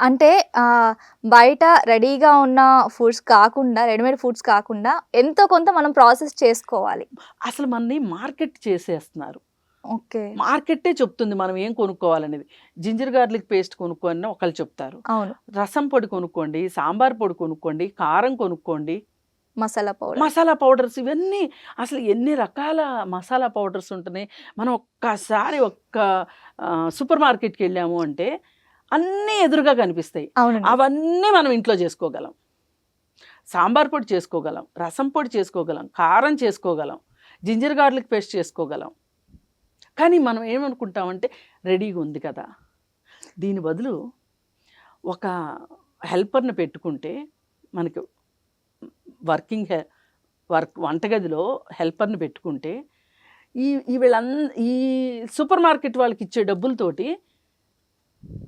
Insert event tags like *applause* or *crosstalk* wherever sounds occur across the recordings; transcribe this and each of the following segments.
అంటే ఆహ్, బయట రెడీగా ఉన్న ఫుడ్స్ కాకుండా రెడీమేడ్ ఫుడ్స్ కాకుండా ఎంతో కొంత మనం ప్రాసెస్ చేసుకోవాలి. అసలు మనని మార్కెట్ చేసేస్తున్నారు. ఓకే. మార్కెట్టే చెప్తుంది మనం ఏం కొనుక్కోవాలనేది. జింజర్ గార్లిక్ పేస్ట్ కొనుక్కో అని ఒకళ్ళు చెప్తారు. అవును. రసం పొడి కొనుక్కోండి, సాంబార్ పొడి కొనుక్కోండి, కారం కొనుక్కోండి. మసాలా పౌడర్. మసాలా పౌడర్స్ ఇవన్నీ అసలు ఎన్ని రకాల మసాలా పౌడర్స్ ఉంటున్నాయి. మనం ఒక్కసారి ఒక్క ఆహ్, సూపర్ మార్కెట్‌కి వెళ్ళాము అంటే అన్నీ ఎదురుగా కనిపిస్తాయి. అవన్నీ మనం ఇంట్లో చేసుకోగలం. సాంబార్ పొడి చేసుకోగలం, రసం పొడి చేసుకోగలం, కారం చేసుకోగలం, జింజర్ గార్లిక్ పేస్ట్ చేసుకోగలం. కానీ మనం ఏమనుకుంటామంటే రెడీగా ఉంది కదా! దీని బదులు ఒక హెల్పర్‌ని పెట్టుకుంటే మనకి వర్కింగ్ హె వర్క్ వంటగదిలో హెల్పర్‌ని పెట్టుకుంటే ఈ ఈ వీళ్ళం ఈ సూపర్ మార్కెట్ వాళ్ళకి ఇచ్చే డబ్బులతోటి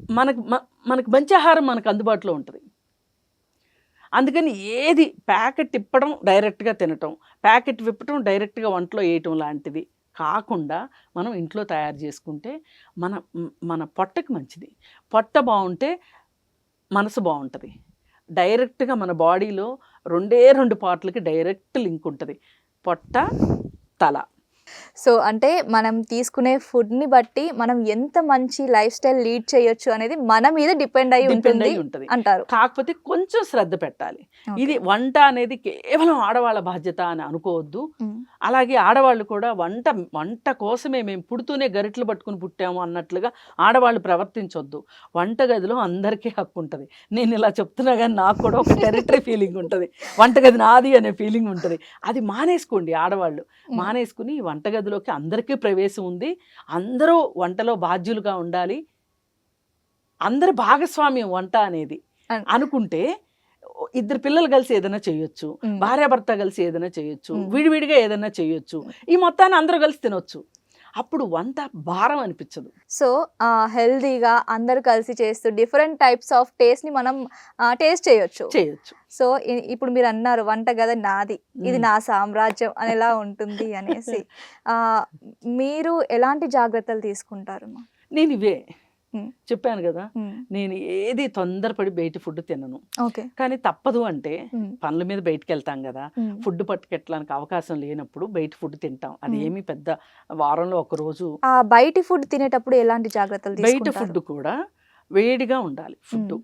మనకు మ మనకు మంచి ఆహారం మనకు అందుబాటులో ఉంటుంది అందుకని ఏది ప్యాకెట్ తిప్పడం డైరెక్ట్‌గా తినటం, ప్యాకెట్ విప్పటం డైరెక్ట్‌గా వంటలో వేయటం లాంటిది కాకుండా మనం ఇంట్లో తయారు చేసుకుంటే మన మన పొట్టకి మంచిది. పొట్ట బాగుంటే మనసు బాగుంటుంది డైరెక్ట్‌గా మన బాడీలో రెండే రెండు పార్ట్‌లకి డైరెక్ట్ లింక్ ఉంటుంది పొట్ట, తల. సో, అంటే మనం తీసుకునే ఫుడ్‌ని బట్టి మనం ఎంత మంచి లైఫ్ స్టైల్ లీడ్ చేయొచ్చు అనేది మన మీద డిపెండ్ అయ్యి డిపెండ్ ఉంటుంది. అంటారు. కాకపోతే కొంచెం శ్రద్ధ పెట్టాలి. ఇది వంట అనేది కేవలం ఆడవాళ్ళ బాధ్యత అని అనుకోవద్దు. అలాగే ఆడవాళ్ళు కూడా వంట వంట కోసమే మేము పుడుతూనే గరిటెలు పట్టుకుని పుట్టాము అన్నట్లుగా ఆడవాళ్ళు ప్రవర్తించొద్దు. వంటగదిలో అందరికీ హక్కు ఉంటది. నేను ఇలా చెప్తున్నా గానీ నాకు కూడా ఒక టెరిటరీ ఫీలింగ్ ఉంటది. వంటగది నాది అనే ఫీలింగ్ ఉంటది. అది మానేసుకోండి ఆడవాళ్ళు. మానేసుకుని ఈ వంటగదిలోకి అందరికీ ప్రవేశం ఉంది. అందరూ వంటలో బాధ్యులుగా ఉండాలి. అందరి భాగస్వామ్యం వంట అనేది అన్ అనుకుంటే ఇద్దరు పిల్లలు కలిసి ఏదైనా చేయొచ్చు. భార్యాభర్త కలిసి ఏదైనా చేయొచ్చు. విడివిడిగా ఏదైనా చేయొచ్చు. ఈ మొత్తాన్ని అందరూ కలిసి తినొచ్చు. అప్పుడు వంట భారం అనిపించదు. సో, ఆహ్, హెల్తీగా అందరూ కలిసి చేస్తూ డిఫరెంట్ టైప్స్ ఆఫ్ టేస్ట్‌ని మనం టేస్ట్ చేయొచ్చు. చేయొచ్చు. సో, ఇప్పుడు మీరన్నారు వంటగది నాది. ఇది. నా సామ్రాజ్యం అనేలా ఉంటుంది అనేసి. *laughs* మీరు ఎలాంటి జాగ్రత్తలు తీసుకుంటారమ్మా? నేను ఇవే. చెప్పాను! హ్మ్. నేను ఏది తొందరపడి బయట ఫుడ్ తినను. ఓకే. కానీ తప్పదు అంటే. పనుల మీద బయటికెళ్తాం గదా! హ్మ్. ఫుడ్ పట్టుకెళ్ళడానికి అవకాశం లేనప్పుడు బయట ఫుడ్ తింటాం. అది. ఏమి పెద్ద వారంలో ఒక రోజు బయటి ఫుడ్ తినేటప్పుడు ఎలాంటి జాగ్రత్తలు బయట? ఫుడ్ కూడా వేడిగా ఉండాలి. హ్మ్.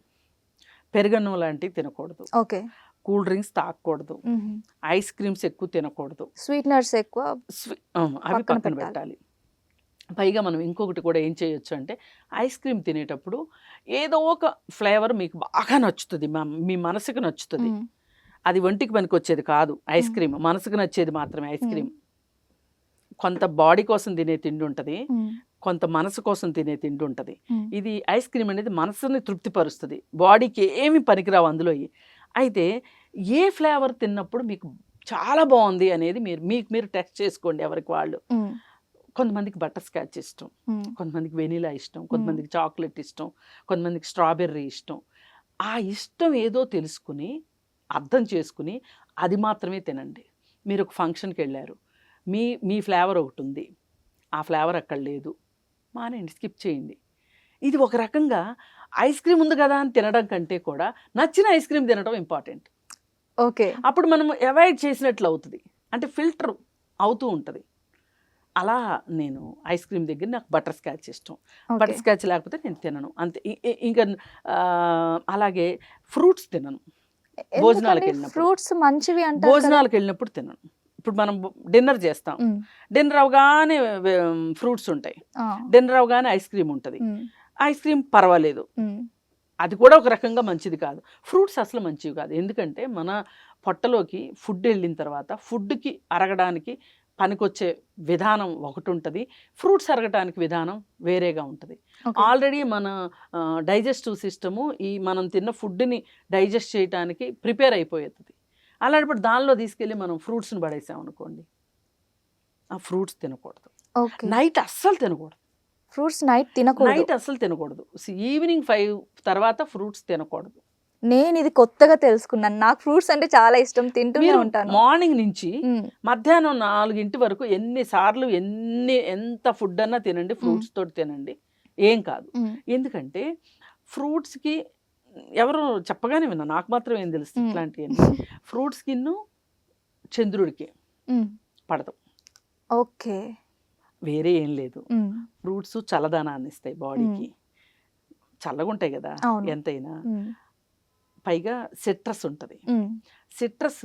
పెరుగన్నం లాంటివి తినకూడదు. ఓకే. కూల్ డ్రింక్స్ తాగకూడదు. ఐస్ క్రీమ్స్ ఎక్కువ తినకూడదు. స్వీట్‌నర్స్ ఎక్కువ! అవి పక్కన పెట్టాలి. పైగా మనం ఇంకొకటి కూడా ఏం చేయొచ్చు అంటే ఐస్ క్రీమ్ తినేటప్పుడు ఏదో ఒక ఫ్లేవర్ మీకు బాగా నచ్చుతది. మ మీ మనసుకు నచ్చుతది. అది ఒంటికి పనికొచ్చేది కాదు ఐస్. క్రీమ్. మనసుకు నచ్చేది మాత్రమే ఐస్. క్రీమ్. కొంత బాడీ కోసం తినే తిండి ఉంటది. కొంత మనసు కోసం తినే తిండి ఉంటది. ఇది ఐస్ క్రీమ్ అనేది మనసుని తృప్తిపరుస్తది. బాడీకి ఏమి పనికిరావు అందులోయి. అయితే ఏ ఫ్లేవర్ తిన్నప్పుడు మీకు చాలా బావుంది అనేది మీరు మీకు మీరు టెస్ట్ చేసుకోండి ఎవరికి వాళ్ళు. కొంతమందికి బటర్ స్కాచ్ ఇష్టం. హ్మ్. కొంతమందికి వెనిలా ఇష్టం. కొంతమందికి చాక్లెట్ ఇష్టం. కొంతమందికి స్ట్రాబెర్రీ ఇష్టం. ఆ ఇష్టం ఏదో తెలుసుకుని, అర్థం చేసుకుని అది మాత్రమే తినండి. మీరు ఒక ఫంక్షన్‌కెళ్ళారు. మీ మీ ఫ్లేవర్ ఒకటుంది. ఆ ఫ్లేవర్ అక్కడ లేదు. మానేయండి. స్కిప్ చేయండి. ఇది ఒక రకంగా ఐస్ క్రీమ్ ఉంది కదా అని తినడం కంటే కూడా నచ్చిన ఐస్ క్రీమ్ తినడం ఇంపార్టెంట్. ఓకే. అప్పుడు మనం అవాయిడ్ చేసినట్లు అవుతది. అంటే ఫిల్టర్ అవుతూ ఉంటది. అలా నేను ఐస్ క్రీమ్ దగ్గర నాకు బటర్ స్కాచ్ ఇష్టం. బటర్ స్కాచ్ లేకపోతే నేను తినను. అంతే. ఇంకా అలాగే ఫ్రూట్స్ తినను. ఎందుకండి భోజనాలకెళ్ళినప్పుడు. ఫ్రూట్స్ మంచివి అంటారు కదా? భోజనాలకెళ్ళినప్పుడు తినను. ఇప్పుడు మనం డిన్నర్ చేస్తాం. డిన్నర్ అవ్వగానే వె ఫ్రూట్స్ ఉంటాయి. డిన్నర్ అవ్వగానే ఐస్ క్రీమ్ ఉంటది. ఐస్ క్రీమ్ పర్వాలేదు. అది కూడా ఒక రకంగా మంచిది కాదు. ఫ్రూట్స్ అసలు మంచివి కాదు. ఎందుకంటే మన పొట్టలోకి ఫుడ్ ఎళ్ళిన తర్వాత ఫుడ్‌కి అరగడానికి పనికొచ్చే విధానం ఒకటుంటది. ఫ్రూట్స్ అరగటానికి విధానం వేరేగా ఉంటది. ఆల్రెడీ మన డైజెస్టివ్ సిస్టము ఈ మనం తిన్న ఫుడ్‌ని డైజెస్ట్ చేయటానికి ప్రిపేర్ అయిపోతది. అలాంటప్పుడు దానిలో తీసుకెళ్ళి మనం ఫ్రూట్స్‌ని పడేసామనుకోండి. ఆ ఫ్రూట్స్ తినకూడదు. నైట్ అస్సలు తినకూడదు. ఫ్రూట్స్ నైట్ తినకూడదు. నైట్ అస్సలు తినకూడదు. ఈవినింగ్ 5 తర్వాత ఫ్రూట్స్ తినకూడదు. నేను ఇది కొత్తగా తెలుసుకున్నాను. నాకు ఫ్రూట్స్ అంటే చాలా ఇష్టం. తింటూనే ఉంటాను. మార్నింగ్ నుంచి. మధ్యాహ్నం 4 వరకు ఎన్ని సార్లు ఎన్ని ఎంత ఫుడ్ అన్నా తినండి. ఫ్రూట్స్ తోటి తినండి. ఏం కాదు. ఎందుకంటే ఫ్రూట్స్‌కి ఎవరు చెప్పగానే విన్నా నాకు మాత్రం ఏం తెలుస్తుంది. ఇట్లాంటివన్నీ *laughs* ఫ్రూట్ స్కిన్ చంద్రుడికి. పడదు ఓకే వేరే ఏం లేదు. ఫ్రూట్స్ చల్లదనాన్ని ఇస్తాయి బాడీకి చల్లగా ఉంటాయి కదా. ఎంతైనా. పైగా సిట్రస్ ఉంటుంది. సిట్రస్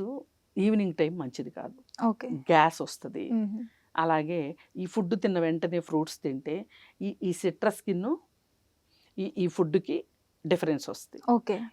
ఈవినింగ్ టైం మంచిది కాదు. ఓకే. గ్యాస్ వస్తుంది. అలాగే ఈ ఫుడ్ తిన్న వెంటనే ఫ్రూట్స్ తింటే ఈ ఈ సిట్రస్ స్కిన్ ఈ ఈ ఫుడ్కి డిఫరెన్స్ వస్తుంది. ఓకే.